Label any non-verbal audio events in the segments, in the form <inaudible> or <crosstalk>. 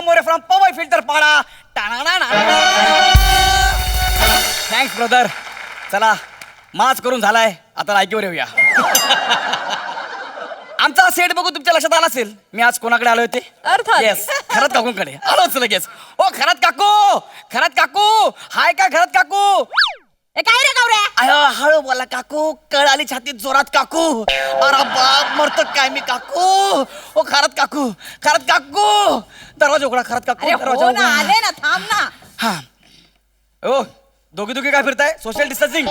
More from Powai filter Pada. Thanks brother चला माच करून झालाय. आता लायकीवर येऊया. <laughs> आमचा सेट बघू तुमच्या लक्षात आला असेल. मी आज कोणाकडे आलो होते अर्थात. येस खरत काकूंकडे. आलोच लगेच. ओ खरत काकू! खरत काकू! हाय का खरत काकू? ए, काय रे गौऱ्या? अयो हळू बोला काकू. कळ आली छातीत जोरात काकू. अरे बाप मरतो काय मी काकू? ओ खरत काकू खरत काकू. दरवाजा उघडा खरत काकू अरे दरवाजा हो ना उघडा. आले ना थांब ना. हा. ओ दोघी दोघी काय फिरताय? सोशल डिस्टन्सिंग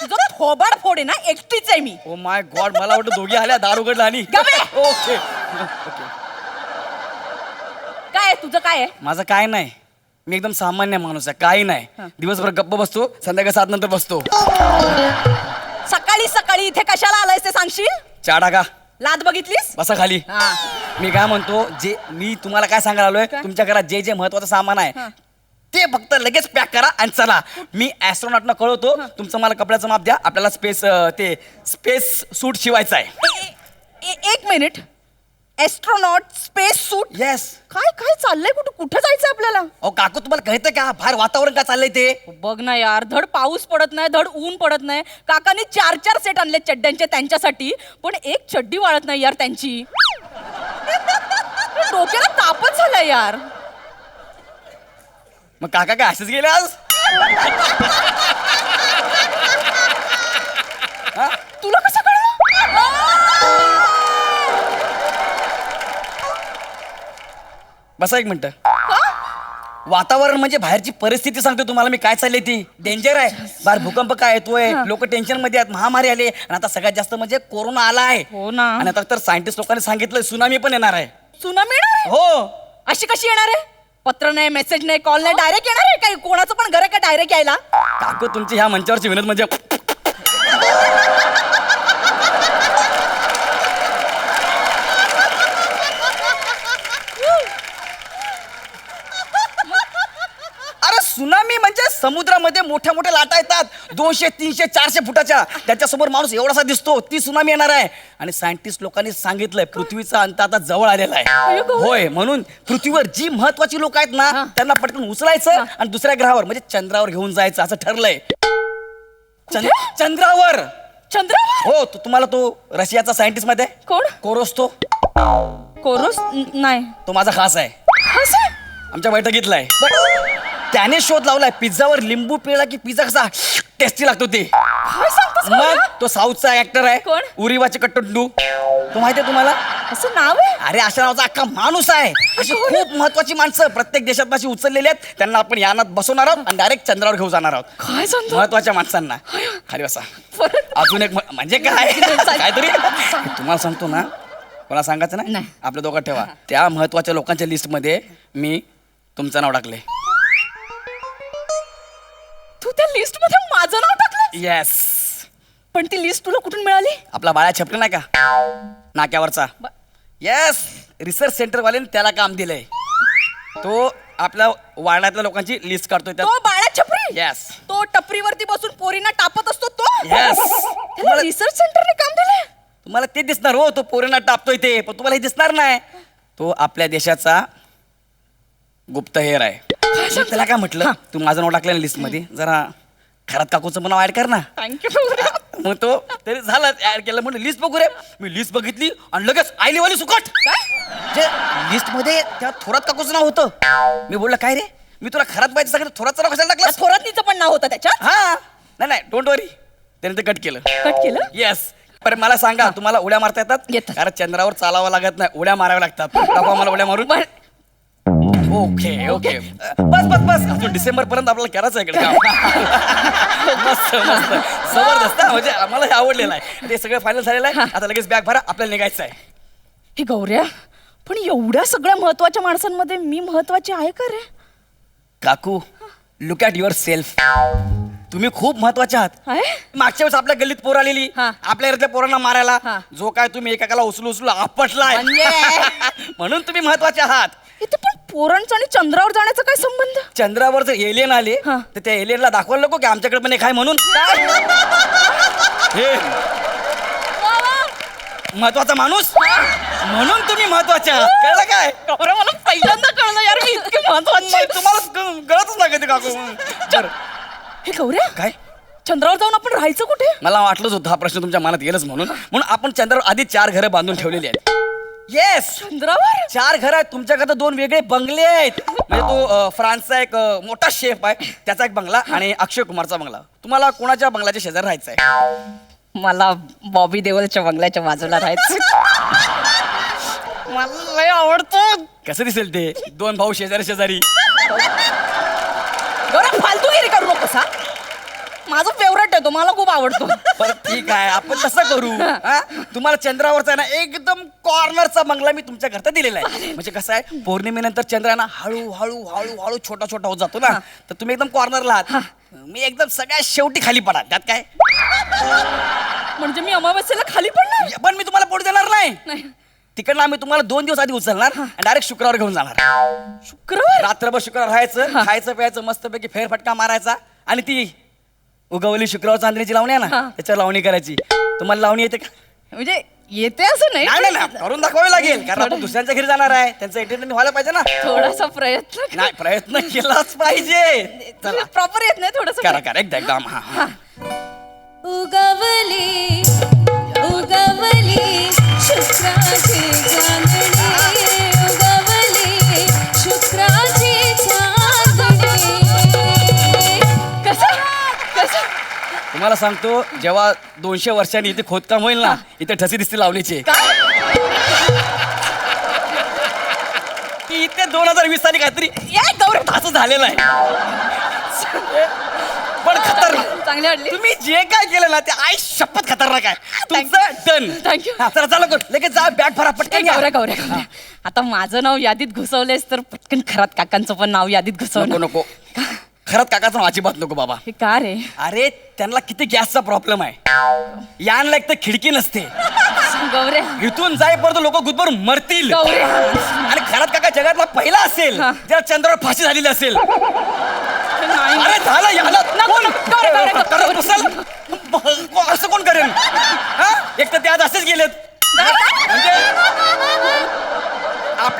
तुझं थोबड फोड आहे ना एकटीच आहे मी. ओ माय गॉड मला वाटतं दोघी आल्या दार उघडला आणि गबे! ओके काय आहे? तुझं काय आहे? माझं काय नाही. मी एकदम सामान्य माणूस आहे. काही नाही. दिवसभर गप्प बसतो संध्याकाळी सात नंतर बसतो. सकाळी सकाळी इथे कशाला आलायस ते सांगशील? चहा टाका. लाद बघितलीस? बसा खाली. हा. मी काय म्हणतो जे मी तुम्हाला काय सांगायला आलोय? तुमच्या घरात जे जे महत्वाचं सामान आहे. ते फक्त लगेच पॅक करा आणि चला. मी ऍस्ट्रॉनॉटना कळवतो तुमचं मला कपड्याचं माप द्या. आपल्याला स्पेस ते स्पेस सूट शिवायचं आहे. ए- ए- एक minute astronaut space suit yes काय काय चाललंय? कुठं कुठं जायचं आपल्याला? अहो काकू तुम्हाला कळतंय का? बाहेर वातावरण काय चाललंय ते? बघ ना यार धड पाऊस पडत नाही धड ऊन पडत नाही. काकांनी चार चार सेट आणले चड्ड्यांचे त्यांच्यासाठी. पण एक चड्डी वाळत नाही यार त्यांची. <laughs> डोक्याला तापच झालाय यार. मग काका काय असेच गेले आज? <laughs> बसा एक मिनिट. वातावरण म्हणजे बाहेरची परिस्थिती सांगतो तुम्हाला मी काय चालली ती. डेंजर आहे. बाहेर भूकंप काय येतोय लोक टेन्शनमध्ये आहेत. महामारी आली. आणि आता सगळ्यात जास्त म्हणजे कोरोना आला आहे. हो ना. आणि आता तर सायंटिस्ट लोकांनी सांगितलं सुनामी पण येणार आहे. सुनामी येणार आहे? हो. अशी कशी येणार आहे? पत्र नाही मेसेज नाही कॉल नाही डायरेक्ट येणार आहे काही? कोणाचं पण घर आहे का डायरेक्ट यायला? काकू तुमची ह्या मंचावरची विनोद म्हणजे अरे सुनामी म्हणजे समुद्रामध्ये मोठ्या मोठ्या लाटा येतात. दोनशे तीनशे चारशे फुटाच्या. त्याच्यासमोर माणूस एवढासा दिसतो ती सुनामी येणार आहे. आणि सायंटिस्ट लोकांनी सांगितलंय पृथ्वीचा अंत आता जवळ आलेला आहे. होय म्हणून पृथ्वीवर जी महत्वाची लोक आहेत ना त्यांना पटकन उचलायचं आणि दुसऱ्या ग्रहावर म्हणजे चंद्रावर घेऊन जायचं असं ठरलंय. चंद- चंद्रावर. चंद्रावर? हो तो तुम्हाला तो रशियाचा सायंटिस्टमध्ये? कोण? कोरोस तो. कोरोस? न- नाही. तो माझा खास आहे. असं? आमच्या बैठकीतला आहे. त्याने शोध लावलाय पिझ्झावर लिंबू पिळला की पिझ्झा कसा टेस्टी लागतो ते. काय सांगतोस मग? तो साऊथचा ऍक्टर आहे. कोण? उरिवाचे कट्टू तो माहिती आहे तुम्हाला? असं नाव आहे? अरे अशा नावाचा अख्खा माणूस आहे. अशी खूप महत्वाची माणसं प्रत्येक देशात अशी उचललेली आहेत. त्यांना आपण यानात बसवणार आहोत आणि डायरेक्ट चंद्रावर घेऊन जाणार आहोत. काय सांगतो महत्त्वाच्या माणसांना. खाली बसा. परत? अजून एक म- म्हणजे काय? <laughs> काहीतरी? तुम्हाला सांगतो ना. कोणा सांगायचं नाही? नाही. आपल्या दोघात ठेवा. त्या महत्त्वाच्या लोकांच्या लिस्टमध्ये मी तुमचं नाव टाकले येस पण ती लिस्ट तुला कुठून मिळाली? आपला बाळा छपले नाही का? नाक्यावरचा. ब- येस रिसर्च सेंटर वाल्याने त्याला काम दिलंय. तो आपल्या वाड्यातल्या लोकांची लिस्ट काढतोय त्या तो बाळा छपरी? येस तो टपरीवरती बसून पोरींना टापत असतो तो? Yes. त्याला रिसर्च सेंटरने काम दिलंय? तुम्हाला ते दिसणार हो तो पोरींना टापतोय ते पण तुम्हाला हे दिसणार नाही. तो आपल्या देशाचा गुप्तहेर आहे. मी त्याला काय म्हटलं? तू माझं नाव टाकलं लिस्टमध्ये. जरा खरात काकूचं पण नाव ऍड कर ना. थँक्यू मग तो तरी झालं ऍड केलं. म्हणलं लिस्ट बघू रे. मी लिस्ट बघितली आणि लगेच आईलीवाली सुकट. जे लिस्टमध्ये त्या थोरात काकूचं नाव होतं. मी बोललं काय रे? मी तुला खरात पाहिजे सांगितलं थोरातचं नाव कशाला टाकलं थोरातनीचं पण नाव होतं त्याच्यात? हा. नाही नाही डोंट वरी त्याने ते कट केलं. कट केलं? येस पण मला सांगा तुम्हाला उड्या मारता येतात? येतात. कारण चंद्रावर चालावं लागत नाही उड्या माराव्या लागतात. दाखवा मला उड्या मारून ओके ओके. बस बस बस. अजून डिसेंबर पर्यंत आपल्याला करायचं आहे इकडे काम. मस्त मस्त. जबरदस्त. हा, म्हणजे आम्हाला हे आवडलेलं आहे. ते सगळं फायनल झालेलं आहे. आता लगेच बॅग भरा. आपल्याला निघायचं आहे. हे गौऱ्या पण एवढ्या सगळ्या महत्त्वाच्या माणसांमध्ये मी महत्वाची आहे का रे? काकू लुक ॲट युअर सेल्फ तुम्ही खूप महत्त्वाचे आहात. आहे? मागच्या वेळेस आपल्या गल्लीत पोर आलेली. हा. आपल्या घरातल्या पोरांना मारायला. हा. जो काय तुम्ही एकाला उचलू उचलू आपटलाय म्हणजे? <laughs> म्हणून तुम्ही महत्त्वाचे आहात. इथे पण पोरांचा आणि चंद्रावर जाण्याचा काय संबंध? चंद्रावर जर एलियन आले हा. तर त्या एलियनला दाखवायला नको की आमच्याकडे पण एक आहे म्हणून. हे. महत्त्वाचा माणूस? म्हणून तुम्ही महत्त्वाच्या आहात. कळलं काय? मला पहिल्यांदा कळलं यार मी इतकी महत्वाची. तुम्हाला गळतच नाही कधी काकू? बरं. हे गौऱ्या काय? चंद्रावर जाऊन आपण राहायचं कुठे? मला वाटलंच होतं हा प्रश्न तुमच्या मनात येईलच म्हणून. म्हणून आपण चंद्रावर आधी चार घरं बांधून ठेवलेली आहेत. येस चंद्रावर? चार घर आहेत. तुमच्याकडे दोन वेगळे बंगले आहेत. म्हणजे तो अ, फ्रान्सचा एक अ, मोठा शेफ आहे. त्याचा एक बंगला आणि अक्षय कुमारचा बंगला. तुम्हाला कोणाच्या बंगल्याच्या शेजारी राहायचं आहे मला बॉबी देवलच्या बंगल्याच्या बाजूला राहायचं मला लय आवडतो. कसं दिसेल ते? दोन भाऊ शेजारी शेजारी. गौरव फालतूगिरी करू नकोस हा. माझा फेवरेट आहे तो. मला खूप आवडतो. बरं ठीक आहे. आपण तसं करू. हा? तुम्हाला चंद्रावरचा आहे ना एकदम कॉर्नरचा बंगला मी तुमच्या घरचा दिलेला आहे. म्हणजे कसं आहे पौर्णिमेनंतर चंद्र ना हळू हळू हळू हळू छोटा छोटा होत जातो ना तर तुम्ही एकदम कॉर्नरला आहात. मी एकदम सगळ्यात शेवटी खाली पडा त्यात काय? म्हणजे मी अमावस्येला खाली पडणार? पण मी तुम्हाला पोट देणार नाही. तिकडनं आम्ही तुम्हाला दोन दिवस आधी उचलणार आणि डायरेक्ट शुक्रवार घेऊन जाणार. शुक्रवार? रात्रभर शुक्रवार राहायचं खायचं प्यायचं मस्तपैकी फेरफटका मारायचा आणि ती उगवली शुक्रवार चांदणीची लावणी आहे ना. त्याच्यावर लावणी करायची. तुम्हाला लावणी येते का? म्हणजे येते असं नाही नाही नाही नाही, करून दाखवावी लागेल कारण आपण दुसऱ्यांच्या घरी जाणार आहे. त्यांचं एंटरटेन व्हायला पाहिजे ना. थोडासा प्रयत्न नाही प्रयत्न केलाच पाहिजे. चला. प्रॉपर येत नाही थोडस करा करा एकदा एकदम हा हा. उगवली उगवली शुक्राची चांदणी तुम्हाला सांगतो जेव्हा दोनशे वर्षांनी इथे खोदकाम होईल ना इथे ठसी दिसते लावणीचे. की? इथे दोन हजार वीस साली काहीतरी या गौरव असं झालेलं आहे. पण खतरनाक. चांगली वाटली. तुम्ही जे काय केलं ना ते आई शपथ खतरनाक आहे. तुमचं डन Thank you. चला लगेच जा बॅग भरा पटकन. गौऱ्या गौऱ्या गौऱ्या. आता माझं नाव यादीत घुसवलेस तर पटकन खरात काकांचं पण नाव यादीत घुसव नको नको. खरंच काकाचं नाव अजिबात नको बाबा. हे का रे? अरे त्यांना किती गॅसचा प्रॉब्लेम आहे. यानला एक तर खिडकी नसते. गौऱ्या. इथून जाईपर्यंत लोक गुदभर मरतील. गौऱ्या. आणि खरात काका जगातला पहिला असेल हा. ज्या चंद्रावर फाशी झालेली असेल. नाही. अरे झालं याला नको, कोण? नको, गौऱ्या, गौऱ्या, गौऱ्या. करत बसेल? ब- को- असं कोण करेल? हा? एक तर ते आज असेच गेलेत. म्हणजे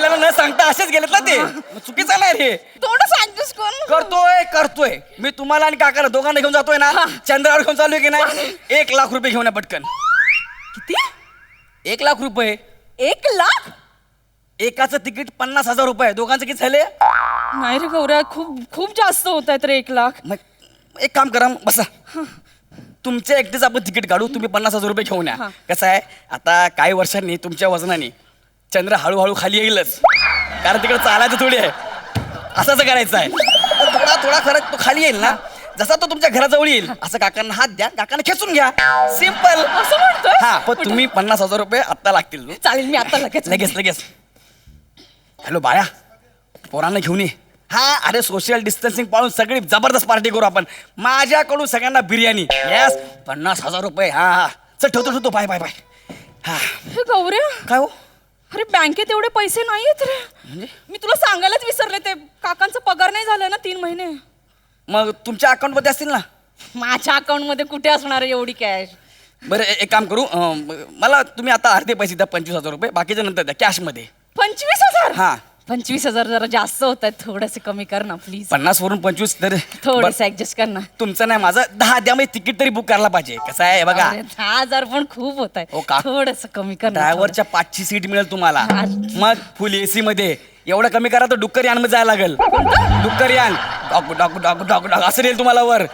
आपल्याला न सांगता असेच गेलेत ना ते. मग चुकीचं नाही रे थोडं सांगतोस कोण? करतोय करतोय. मी तुम्हाला आणि काकाला दोघांना घेऊन जातोय ना. चंद्रावर घेऊन चालू की नाही? <laughs> एक लाख रुपये घेऊन या पटकन. किती? एक लाख रुपये. एक लाख? एकाचं तिकीट पन्नास हजार रुपये. दोघांचं किती झाले? नाही रे गौऱ्या खूप खूप जास्त होत आहेत रे एक लाख. मग एक काम करा बसा. तुमच्या एकटेच आपण तिकीट काढू तुम्ही पन्नास हजार रुपये घेऊन या. कसं आहे? आता काही वर्षांनी तुमच्या वजनाने चंद्र हळूहळू खाली येईलच. कारण तिकडे चालायचं थोडी आहे. असंच करायचं आहे. तर थोडा थोडा खरं तो खाली येईल ना? जसा तो तुमच्या घराजवळ येईल असं काकांना हात द्या काकांना खेचून घ्या. सिंपल असं म्हणतोय? हा पण तुम्ही पन्नास हजार रुपये आत्ता लागतील. चालेल मी आता लगेच लगेच लगेच. हॅलो बाळा पोरांना घेऊन ये. हा अरे सोशल डिस्टन्सिंग पाळून सगळी जबरदस्त पार्टी करू आपण. माझ्याकडून सगळ्यांना बिर्याणी. येस पन्नास हजार रुपये. हा हा. चल ठेवतो ठेवतो. Bye bye bye. हा. हे गौऱ्या. काय हो? अरे बँकेत एवढे पैसे नाहीयेत रे. म्हणजे? मी तुला सांगायलाच विसरले ते. काकांचा पगार नाही झालाय ना तीन महिने. मग तुमच्या अकाउंटमध्ये असतील ना? माझ्या अकाउंटमध्ये कुठे असणार आहे एवढी कॅश बरं ए- एक काम करू अं, मला तुम्ही आता अर्धे पैसे द्या पंचवीस हजार रुपये. बाकीच्या नंतर द्या कॅशमध्ये पंचवीस हजार? हा. पंचवीस हजार जरा जास्त होत आहेत थोडेसे कमी कर ना प्लीज पन्नास वरून पंचवीस तर थोडेसे ऍडजस्ट कर ना. तुमचं नाही माझं दहा द्या म्हणजे तिकीट तरी बुक करायला पाहिजे. कसं आहे बघा. अरे, दहा हजार पण खूप होत हो आहे का? थोडस कमी कर ना ड्रायव्हरच्या पाचची सीट मिळेल तुम्हाला. हा. मग फुल एसी मध्ये. एवढं कमी करा तर डुक्कर यानमध्ये जायला लागेल. डुक्कर यान. डॉक डॉक डॉक डॉक डॉक असं येईल तुम्हाला वर.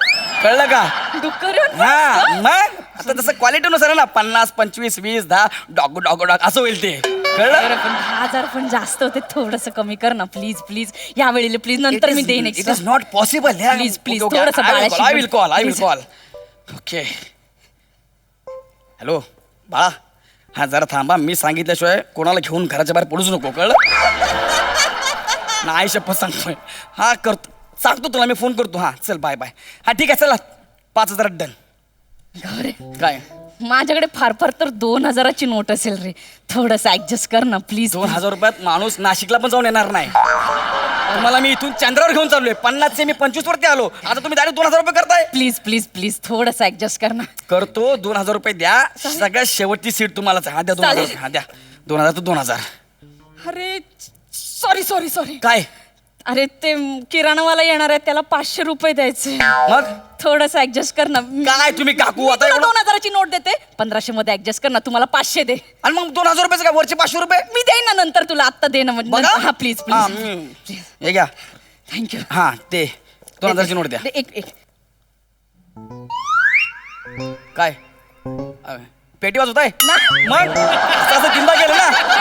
कळलं का? थोडं. डुक्कर येऊन हा? मग? आता तसं क्वालिटीनुसार आहे ना पन्नास पंचवीस वीस दहा डॉक डॉक डॉक असं होईल ते. कळलं? पण दहा हजार पण जास्त होते. थोडस कमी कर ना प्लीज प्लीज या वेळेला प्लीज नंतर मी देईन it extra is not possible Please, please, थोडंसं बाळाशी आय विल बोल. Call I will Please. Call okay hello बाळा हा जरा थांबा. मी सांगितल्याशिवाय कोणाला घेऊन घराच्या बाहेर पडूच नको कळलं? <laughs> नाही शपथ सांगतोय. हा करतो. सांगतो तुला मी फोन करतो. हा चल बाय बाय हा ठीक आहे चला. पाच हजार डन. काय? माझ्याकडे फार फार तर दोन हजाराची नोट असेल रे. थोडस ऍडजस्ट कर ना प्लीज दोन हजार रुपयात माणूस नाशिकला पण जाऊन येणार नाही. तुम्हाला मी इथून चंद्रावर घेऊन चाललोय. पन्नासचे मी पंचवीस वरती आलो. आता तुम्ही डायरेक्ट दोन हजार रुपये करताय. प्लीज प्लीज प्लीज थोडस ऍडजस्ट कर ना. करतो दोन हजार रुपये द्या. सगळ्यात शेवटची सीट तुम्हालाच आहे. हा द्या दोन हजार. चालेल. हा द्या. दोन हजार तर दोन हजार. अरे सॉरी सॉरी सॉरी काय? अरे ते किराणावाला येणार आहे त्याला पाचशे रुपये द्यायचे. मग? थोडस ऍडजस्ट कर ना. मी काय तुम्ही काकू आता तुला एवढं दोन हजाराची नोट देते. पंधराशे मध्ये ऍडजस्ट कर ना तुम्हाला पाचशे दे. आणि मग दोन हजार रुपयाचं काय वरचे पाचशे रुपये? मी देईन ना नंतर तुला आत्ता दे ना म्हणजे बघा. हा प्लीज हा, प्लीज. हे घ्या. थँक्यू हा ते. दोन हजारची नोट द्या. एक एक. काय? अ, पेटी वाजवत आहे ना. मग? असं असं चिंता केलं ना?